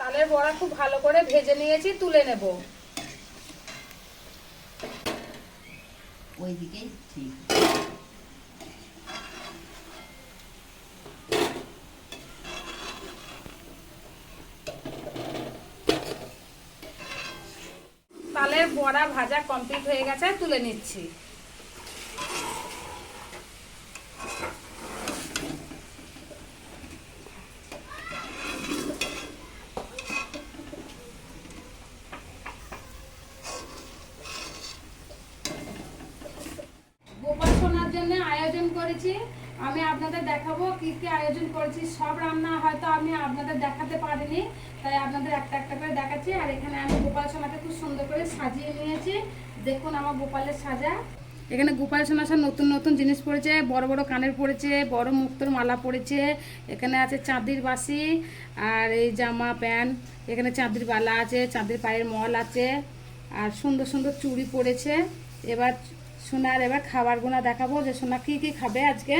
তালের বড়া খুব ভালো করে ভেজে নিয়েছি তুলে নেব। ওইদিকেই ঠিক। তালের বড়া ভাজা কমপ্লিট হয়ে গেছে তুলে নিচ্ছি। জন্য আয়োজন করেছি। আমি আপনাদের দেখাবো কি কি আয়োজন করেছি। সব রান্না হয়তো আমি আপনাদের দেখাতে পারিনি, তাই আপনাদের একটা একটা করে দেখাচ্ছি। আর এখানে আমি গোপাল সোনাকে খুব সুন্দর করে সাজিয়ে নিয়েছি। দেখুন আমার গোপালের সাজা। এখানে গোপাল সোনা সব নতুন নতুন জিনিস পড়েছে, বড় বড় কানের পড়েছে, বড় মুক্তোর মালা পড়েছে, এখানে আছে চাঁদির বাসি আর এই জামা প্যান্ট, এখানে চাঁদির বালা আছে, চাঁদির পায়ের মল আছে, আর সুন্দর সুন্দর চুড়ি পড়েছে। এবার সোনার এবার খাবার খাবারগুলো দেখাবো যে সোনা কি কি খাবে আজকে।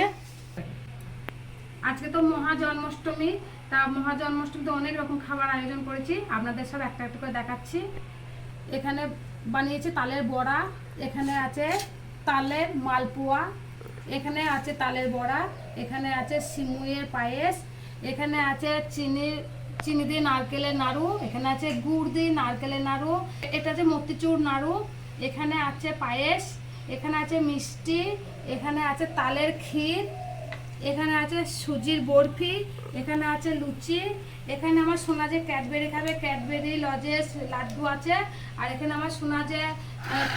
আজকে তো মহা জন্মাষ্টমী তা মহা জন্মাষ্টমীতে অনেক রকম খাবার আয়োজন করেছি। আপনাদের সব একটা একটা করে দেখাচ্ছি। এখানে বানিয়েছে তালের বড়া, এখানে আছে তালের মালপোয়া, এখানে আছে তালের বড়া, এখানে আছে সিমুইয়ের পায়েস, এখানে আছে চিনি চিনি দিয়ে নারকেলের নাড়ু, এখানে আছে গুড় দিয়ে নারকেলের নাড়ু, এটা আছে মতিচুর নাড়ু, এখানে আছে পায়েস এখানে আছে মিষ্টি, এখানে আছে তালের ক্ষীর, এখানে আছে সুজির বরফি, এখানে আছে লুচি, এখানে আমার সোনা যে ক্যাডবেরি খাবে, ক্যাডবেরি, লজেস, লাড্ডু আছে, আর এখানে আমার সোনা যে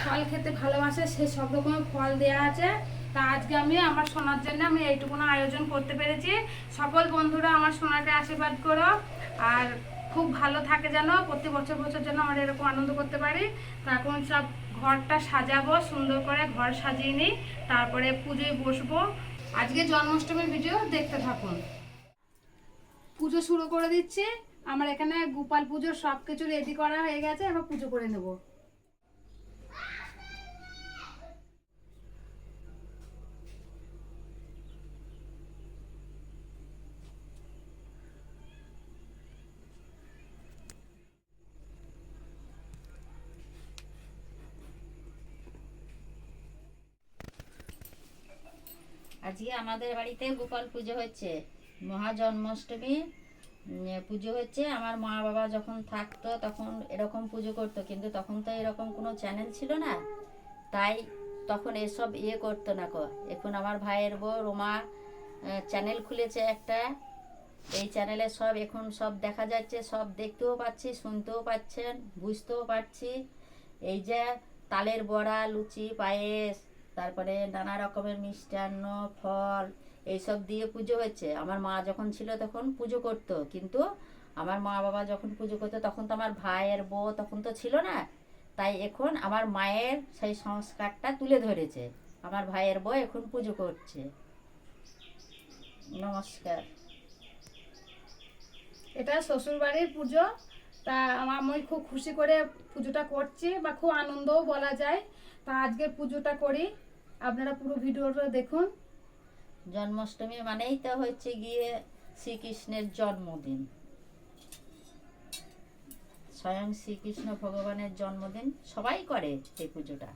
ফল খেতে ভালোবাসে, সে সব রকমের ফল দেওয়া আছে। তা আজকে আমি আমার সোনার জন্য আমি এইটুকুনো আয়োজন করতে পেরেছি। সকল বন্ধুরা আমার সোনাকে আশীর্বাদ করো। আর খুব ভালো থাকে যেন, প্রতি বছর বছর যেন আমরা এরকম আনন্দ করতে পারি। তো এখন সব ঘরটা সাজাবো, সুন্দর করে ঘর সাজিয়ে নিই, তারপরে পুজোয় বসবো। আজকে জন্মাষ্টমীর ভিডিও দেখতে থাকুন। পুজো শুরু করে দিচ্ছি। আমার এখানে গোপাল পুজোর সব কিছু রেডি করা হয়ে গেছে, এবার পুজো করে নেব। আজকে আমাদের বাড়িতে গোপাল পুজো হচ্ছে। মহা জন্মাষ্টমী পুজো হচ্ছে। আমার মা বাবা যখন থাকতো তখন এরকম পুজো করতো, কিন্তু তখন তো এরকম কোনো চ্যানেল ছিল না। তাই তখন এসব ইয়ে করতো না কো এখন আমার ভাইয়ের বউ রোমা চ্যানেল খুলেছে একটা। এই চ্যানেলে সব এখন সব দেখা যাচ্ছে, সব দেখতেও পাচ্ছি, শুনতেও পাচ্ছেন, বুঝতেও পারছি। এই যে তালের বড়া, লুচি, পায়েস তারপরে নানা রকমের মিষ্টান্ন, ফল এইসব দিয়ে পুজো হয়েছে। আমার মা যখন ছিল তখন পুজো করতো, কিন্তু আমার মা বাবা যখন পুজো করতো তখন তো আমার ভাইয়ের বউ তখন তো ছিল না। তাই এখন আমার মায়ের সেই সংস্কারটা তুলে ধরেছে। আমার ভাইয়ের বউ এখন পুজো করছে। নমস্কার। এটা শ্বশুরবাড়ির পুজো। তা আমি খুব খুশি করে পুজোটা করছি বা খুব আনন্দও বলা যায়। তা আজকে পুজোটা করি। আপনারা পুরো ভিডিওটা দেখুন। জন্মাষ্টমী মানেই তো হচ্ছে গিয়ে শ্রীকৃষ্ণের জন্মদিন। স্বয়ং শ্রীকৃষ্ণ ভগবানের জন্মদিন সবাই করে এই পুজোটা।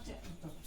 not to,